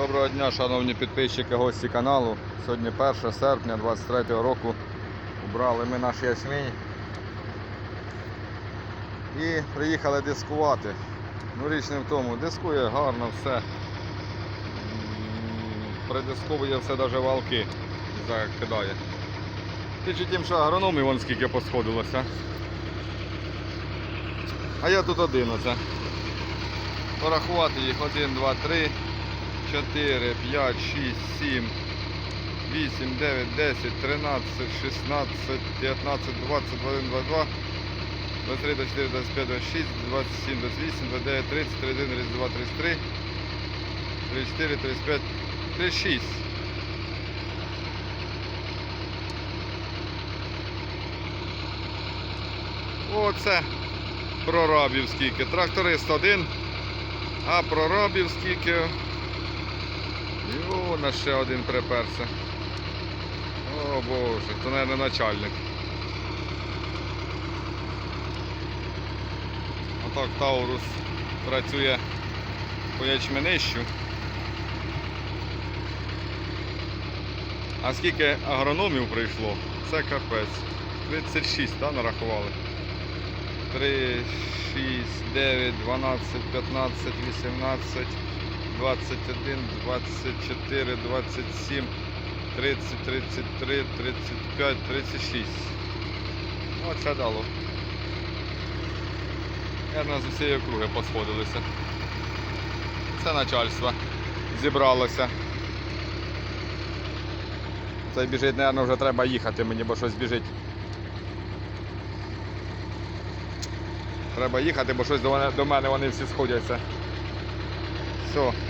Доброго дня, шановні підписчики, гості каналу. Сьогодні 1 серпня 23 року. Убрали ми наш ячмінь. І приїхали дискувати. Ну річ не в тому, дискує гарно все. Придисковує все навіть валки закидає. Тільки тим, що агрономів вон скільки посходилося. А я тут один оце. Порахувати їх 1, 2, 3, 4, 5, 6, 7, 8, 9, 10, 13, 16, 19, 20, 21, 22, 23, 24, 25, 26, 27, 28, 29, 30, 31, 32, 33, 34, 35, 36. Оце прорабів скільки. Тракторист один, а прорабів скільки. І о, на ще один приперся. О боже, то, мабуть, начальник. Отак Таурус працює по ячменищу. А скільки агрономів прийшло, це капець. 36, так, нарахували? 3, 6, 9, 12, 15, 18, 21, 24, 27, 30, 33, 35, 36. Оце дало. Наверно, з усієї округи посходилися. Це начальство зібралося. Цей біжить, мабуть, вже треба їхати мені, бо щось біжить. Треба їхати, бо щось до мене, до мене вони всі сходяться. Все.